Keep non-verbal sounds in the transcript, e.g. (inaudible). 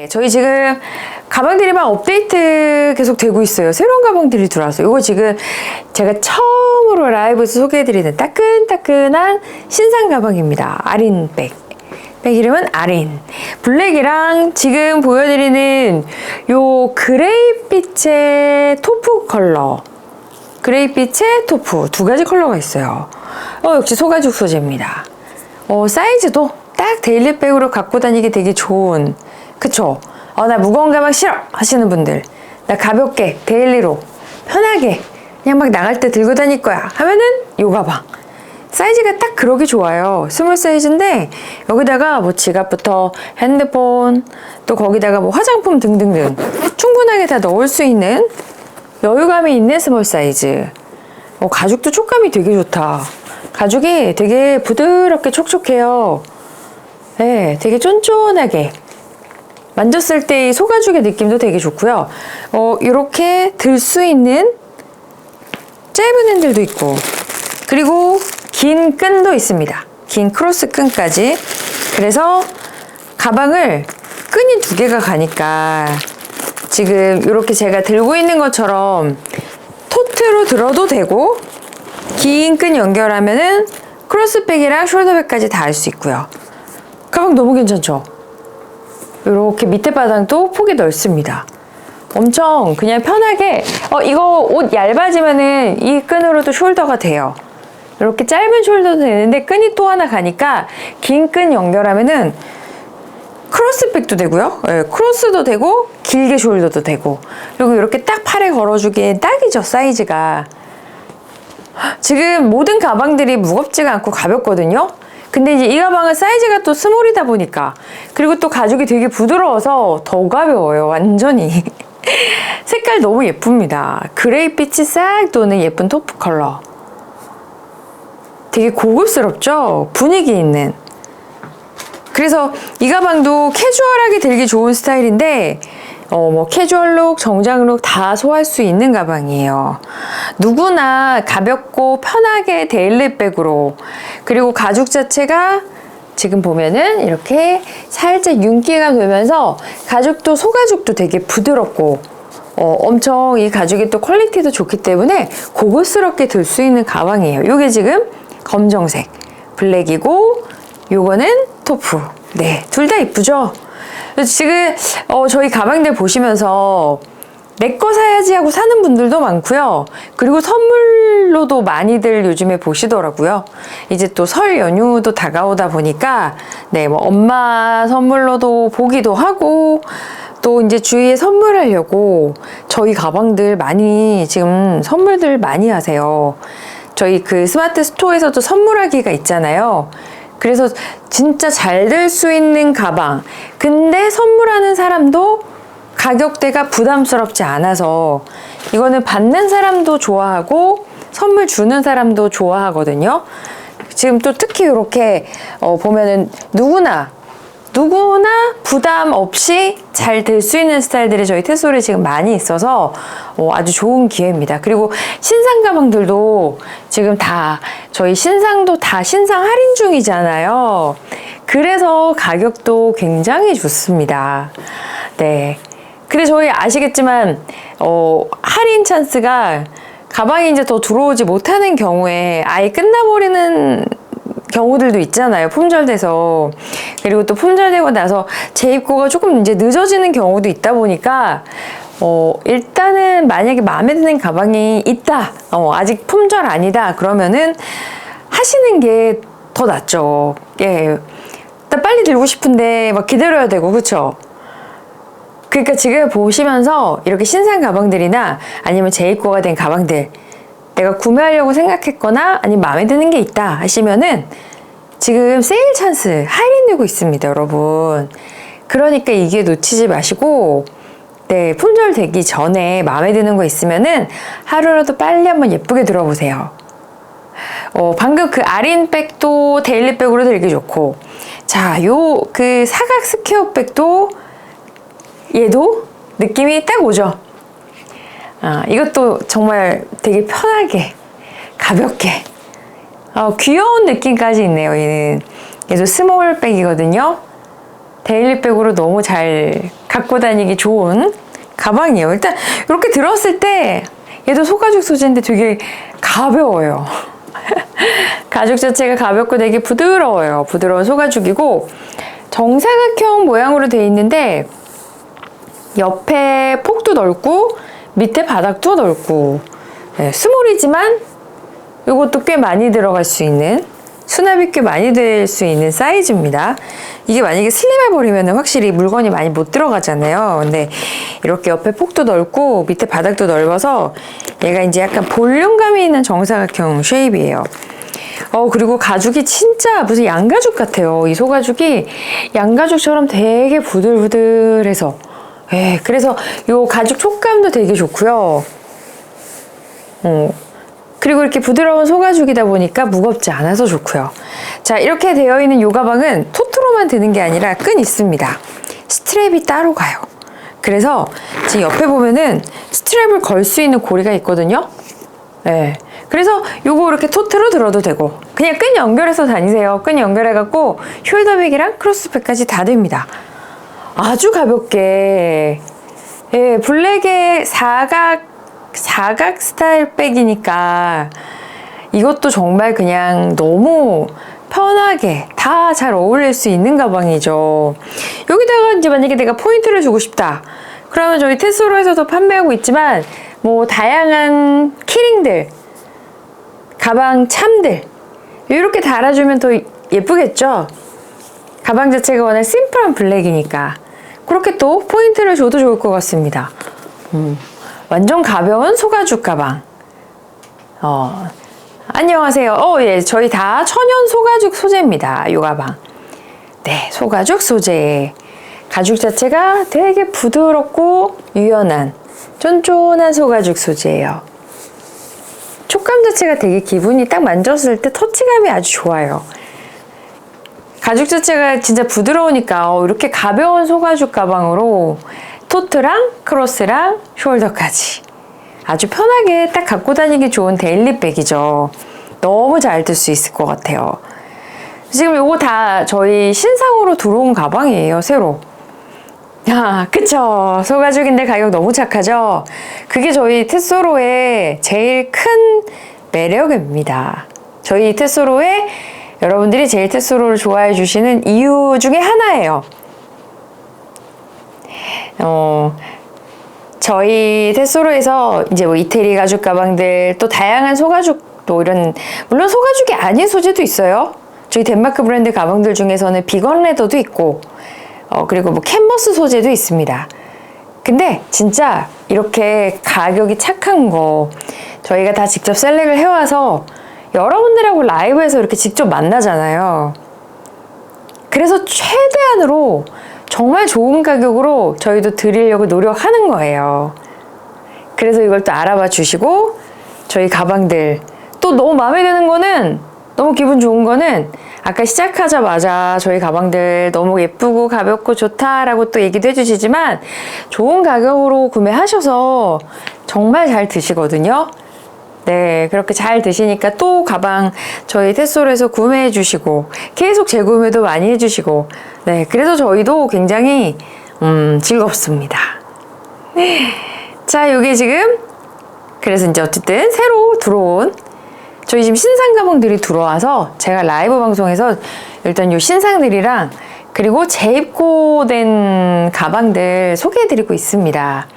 네, 저희 지금 가방들이 막 업데이트 계속 되고 있어요. 새로운 가방들이 들어왔어요. 이거 지금 제가 처음으로 라이브에서 소개해드리는 따끈따끈한 신상 가방입니다. 아린백. 백 이름은 아린. 블랙이랑 지금 보여드리는 요 그레이빛의 토프 컬러. 그레이빛의 토프 두 가지 컬러가 있어요. 어, 역시 소가죽 소재입니다. 어, 사이즈도 딱 데일리백으로 갖고 다니기 되게 좋은 그쵸? 어, 나 무거운 가방 싫어! 하시는 분들. 나 가볍게 데일리로 편하게 그냥 막 나갈 때 들고 다닐 거야. 하면은 요 가방 사이즈가 딱 그러기 좋아요. 스몰 사이즈인데 여기다가 뭐 지갑부터 핸드폰 또 거기다가 뭐 화장품 등등등 충분하게 다 넣을 수 있는 여유감이 있는 스몰 사이즈. 어, 가죽도 촉감이 되게 좋다. 가죽이 되게 부드럽게 촉촉해요. 네, 되게 쫀쫀하게 만졌을 때 이 소가죽의 느낌도 되게 좋고요. 어, 이렇게 들 수 있는 짧은 핸들도 있고 그리고 긴 끈도 있습니다. 긴 크로스 끈까지. 그래서 가방을 끈이 두 개가 가니까 지금 이렇게 제가 들고 있는 것처럼 토트로 들어도 되고 긴 끈 연결하면은 크로스백이랑 숄더백까지 다 할 수 있고요. 가방 너무 괜찮죠? 이렇게 밑에 바닥도 폭이 넓습니다. 엄청 그냥 편하게 어 이거 옷 얇아지면은 이 끈으로도 숄더가 돼요. 이렇게 짧은 숄더도 되는데 끈이 또 하나 가니까 긴 끈 연결하면은 크로스백도 되고요. 예, 크로스도 되고 길게 숄더도 되고 그리고 이렇게 딱 팔에 걸어주기엔 딱이죠 사이즈가. 지금 모든 가방들이 무겁지가 않고 가볍거든요. 근데 이제 이 가방은 사이즈가 또 스몰이다 보니까. 그리고 또 가죽이 되게 부드러워서 더 가벼워요 완전히. (laughs) 색깔 너무 예쁩니다. 그레이빛이 싹 도는 예쁜 토프 컬러. 되게 고급스럽죠? 분위기 있는. 그래서 이 가방도 캐주얼하게 들기 좋은 스타일인데 어, 뭐 캐주얼룩, 정장룩 다 소화할 수 있는 가방이에요. 누구나 가볍고 편하게 데일리백으로 그리고 가죽 자체가 지금 보면은 이렇게 살짝 윤기가 되면서 가죽도 소가죽도 되게 부드럽고 어, 엄청 이 가죽이 또 퀄리티도 좋기 때문에 고급스럽게 들 수 있는 가방이에요. 이게 지금 검정색, 블랙이고 요거는 토프. 네, 둘 다 이쁘죠? 지금 어, 저희 가방들 보시면서 내 거 사야지 하고 사는 분들도 많고요. 그리고 선물로도 많이들 요즘에 보시더라고요. 이제 또 설 연휴도 다가오다 보니까 네, 뭐 엄마 선물로도 보기도 하고 또 이제 주위에 선물하려고 저희 가방들 많이 지금 선물들 많이 하세요. 저희 그 스마트 스토어에서도 선물하기가 있잖아요. 그래서 진짜 잘 될 수 있는 가방. 근데 선물하는 사람도 가격대가 부담스럽지 않아서 이거는 받는 사람도 좋아하고 선물 주는 사람도 좋아하거든요. 지금 또 특히 이렇게 어, 보면은 누구나 누구나 부담 없이 잘 될 수 있는 스타일들이 저희 테솔에 지금 많이 있어서 어, 아주 좋은 기회입니다. 그리고 신상 가방들도 지금 다 저희 신상도 다 신상 할인 중이잖아요. 그래서 가격도 굉장히 좋습니다. 네. 근데 저희 아시겠지만 어, 할인 찬스가 가방이 이제 더 들어오지 못하는 경우에 아예 끝나버리는 경우들도 있잖아요. 품절돼서. 그리고 또 품절되고 나서 재입고가 조금 이제 늦어지는 경우도 있다 보니까 어, 일단은 만약에 마음에 드는 가방이 있다. 어, 아직 품절 아니다. 그러면은 하시는 게 더 낫죠. 예. 나 빨리 들고 싶은데 막 기다려야 되고, 그쵸? 그러니까 지금 보시면서 이렇게 신상 가방들이나 아니면 재입고가 된 가방들 내가 구매하려고 생각했거나 아니면 마음에 드는 게 있다 하시면은 지금 세일 찬스 할인 되고 있습니다, 여러분. 그러니까 이게 놓치지 마시고 네, 품절 되기 전에 마음에 드는 거 있으면은 하루라도 빨리 한번 예쁘게 들어보세요. 어, 방금 그 아린백도 데일리백으로 들기 좋고 자, 요 그 사각 스퀘어백도 얘도 느낌이 딱 오죠. 아, 이것도 정말 되게 편하게, 가볍게, 어, 귀여운 느낌까지 있네요. 얘는 얘도 스몰백이거든요. 데일리백으로 너무 잘 갖고 다니기 좋은 가방이에요. 일단 이렇게 들었을 때 얘도 소가죽 소재인데 되게 가벼워요. (laughs) 가죽 자체가 가볍고 되게 부드러워요. 부드러운 소가죽이고 정사각형 모양으로 되어 있는데 옆에 폭도 넓고 밑에 바닥도 넓고 네, 스몰이지만 이것도 꽤 많이 들어갈 수 있는 수납이 꽤 많이 될 수 있는 사이즈입니다. 이게 만약에 슬림해 버리면 확실히 물건이 많이 못 들어가잖아요. 근데 이렇게 옆에 폭도 넓고 밑에 바닥도 넓어서 얘가 이제 약간 볼륨감이 있는 정사각형 쉐입이에요. 어 그리고 가죽이 진짜 무슨 양가죽 같아요. 이 소가죽이 양가죽처럼 되게 부들부들해서 예, 그래서 요 가죽 촉감도 되게 좋고요. 어, 그리고 이렇게 부드러운 소가죽이다 보니까 무겁지 않아서 좋고요. 자, 이렇게 되어 있는 요 가방은 토트로만 드는 게 아니라 끈 있습니다. 스트랩이 따로 가요. 그래서 지금 옆에 보면은 스트랩을 걸 수 있는 고리가 있거든요. 네. 그래서 요거 이렇게 토트로 들어도 되고 그냥 끈 연결해서 다니세요. 끈 연결해갖고 숄더백이랑 크로스백까지 다 됩니다. 아주 가볍게 예, 블랙의 사각 사각 스타일 백이니까 이것도 정말 그냥 너무 편하게 다 잘 어울릴 수 있는 가방이죠. 여기다가 이제 만약에 내가 포인트를 주고 싶다. 그러면 저희 테스로에서도 판매하고 있지만 뭐 다양한 키링들, 가방 참들 이렇게 달아주면 더 예쁘겠죠? 가방 자체가 워낙 심플한 블랙이니까 그렇게 또 포인트를 줘도 좋을 것 같습니다. 음, 완전 가벼운 소가죽 가방. 어, 안녕하세요. 어, 예, 저희 다 천연 소가죽 소재입니다. 이 가방. 네, 소가죽 소재. 가죽 자체가 되게 부드럽고 유연한 쫀쫀한 소가죽 소재예요. 촉감 자체가 되게 기분이 딱 만졌을 때 터치감이 아주 좋아요. 가죽 자체가 진짜 부드러우니까 어, 이렇게 가벼운 소가죽 가방으로 토트랑 크로스랑 숄더까지 아주 편하게 딱 갖고 다니기 좋은 데일리백이죠. 너무 잘 들 수 있을 것 같아요. 지금 요거 다 저희 신상으로 들어온 가방이에요, 새로. 아, 그쵸. 소가죽인데 가격 너무 착하죠? 그게 저희 테소로의 제일 큰 매력입니다. 저희 테소로의 여러분들이 제일 테소로를 좋아해 주시는 이유 중에 하나예요. 어, 저희 테소로에서 이제 뭐 이태리 가죽 가방들 또 다양한 소가죽 또 이런 물론 소가죽이 아닌 소재도 있어요. 저희 덴마크 브랜드 가방들 중에서는 비건 레더도 있고 어 그리고 뭐 캔버스 소재도 있습니다. 근데 진짜 이렇게 가격이 착한 거 저희가 다 직접 셀렉을 해와서 여러분들하고 라이브에서 이렇게 직접 만나잖아요. 그래서 최대한으로 정말 좋은 가격으로 저희도 드리려고 노력하는 거예요. 그래서 이걸 또 알아봐 주시고 저희 가방들 또 너무 마음에 드는 거는 너무 기분 좋은 거는 아까 시작하자마자 저희 가방들 너무 예쁘고 가볍고 좋다라고 또 얘기도 해주시지만 좋은 가격으로 구매하셔서 정말 잘 드시거든요. 네, 그렇게 잘 드시니까 또 가방 저희 테솔에서 구매해 주시고 계속 재구매도 많이 해 주시고 네, 그래서 저희도 굉장히 음, 즐겁습니다. 자, 요게 지금 그래서 이제 어쨌든 새로 들어온 저희 지금 신상 가방들이 들어와서 제가 라이브 방송에서 일단 요 신상들이랑 그리고 재입고된 가방들 소개해 드리고 있습니다.